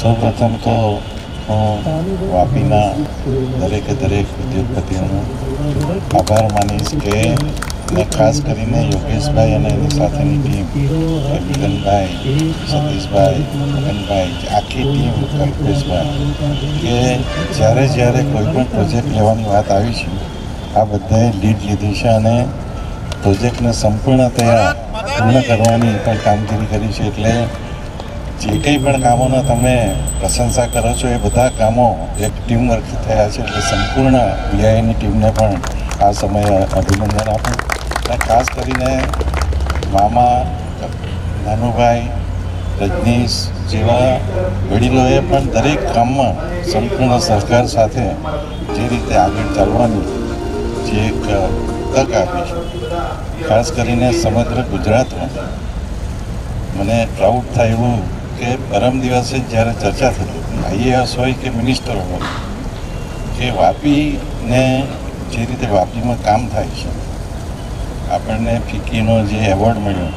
સૌપ્રથમ તો હું વાપીના દરેકે દરેક ઉદ્યોગપતિઓનો આભાર માનીશ કે અને ખાસ કરીને યોગેશભાઈ અને એની સાથેની ટીમ મિલનભાઈ સતીશભાઈ, મગનભાઈ આખી ટીમ, કલ્પેશભાઈ, કે જ્યારે જ્યારે કોઈ પણ પ્રોજેક્ટ લેવાની વાત આવી છે, આ બધાએ લીડ લીધી છે અને પ્રોજેક્ટને સંપૂર્ણતયા પૂર્ણ કરવાની પણ કામગીરી કરી છે. એટલે જે કંઈ પણ કામોનો તમે પ્રશંસા કરો છો, એ બધા કામો એક ટીમવર્ક થયા છે. એટલે સંપૂર્ણ બીઆઈની ટીમને પણ આ સમયે અભિનંદન આપું. અને ખાસ કરીને મામા, નાનુભાઈ, રજનીશ જેવા વડીલોએ પણ દરેક કામમાં સંપૂર્ણ સહકાર સાથે જે રીતે આગળ ચાલવાની જે એક તક આપી છે. ખાસ કરીને સમગ્ર ગુજરાતમાં મને પ્રાઉડ થાય એવું કે પરમ દિવસે જ્યારે ચર્ચા થતી આઈએએસ હોય કે મિનિસ્ટર હોય, કે વાપીને જે રીતે વાપીમાં કામ થાય છે, આપણને ફિક્કીનો જે એવોર્ડ મળ્યો,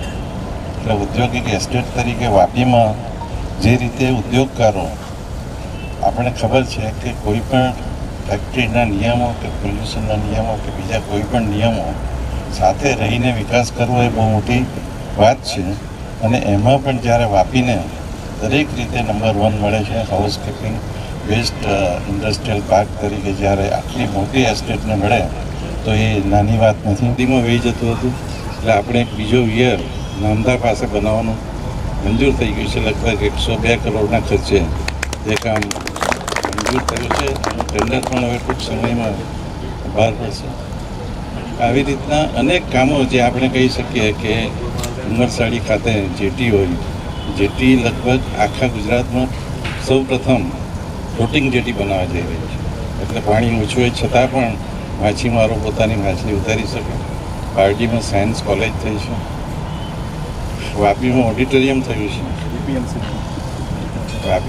એટલે ઔદ્યોગિક એસ્ટેટ તરીકે વાપીમાં જે રીતે ઉદ્યોગકારો, આપણને ખબર છે કે કોઈ પણ ફેક્ટરીના નિયમો કે પોલ્યુશનના નિયમો કે બીજા કોઈ પણ નિયમો સાથે રહીને વિકાસ કરવો એ બહુ મોટી વાત છે. અને એમાં પણ જ્યારે વાપીને દરેક રીતે નંબર વન મળે છે. હાઉસકીપિંગ વેસ્ટ ઇન્ડસ્ટ્રીયલ પાર્ક તરીકે જ્યારે આટલી મોટી એસ્ટેટને મળે, તો એ નાની વાત નથી. હિન્દીમાં વહી જતું હતું. એટલે આપણે એક બીજો વિયર નામદા પાસે બનાવવાનું મંજૂર થઈ ગયું છે. લગભગ એકસો બે કરોડના ખર્ચે જે કામ મંજૂર થયું છે. ટેન્ડર પણ હવે ટૂંક સમયમાં બહાર પડશે. આવી રીતના અનેક કામો જે આપણે કહી શકીએ કે ઉમરસાડી ખાતે જેટી હોય જેટી લગભગ આખા ગુજરાતમાં સૌ પ્રથમ ફ્લોટિંગ જેટી બનાવવા જઈ રહી છે. એટલે પાણી ઓછું હોય છતાં પણ માછીમારો પોતાની માછલી ઉતારી શકે. પાર્ટીમાં સાયન્સ કોલેજ થઈ છે. વાપીમાં ઓડિટોરિયમ થયું છે. વાપી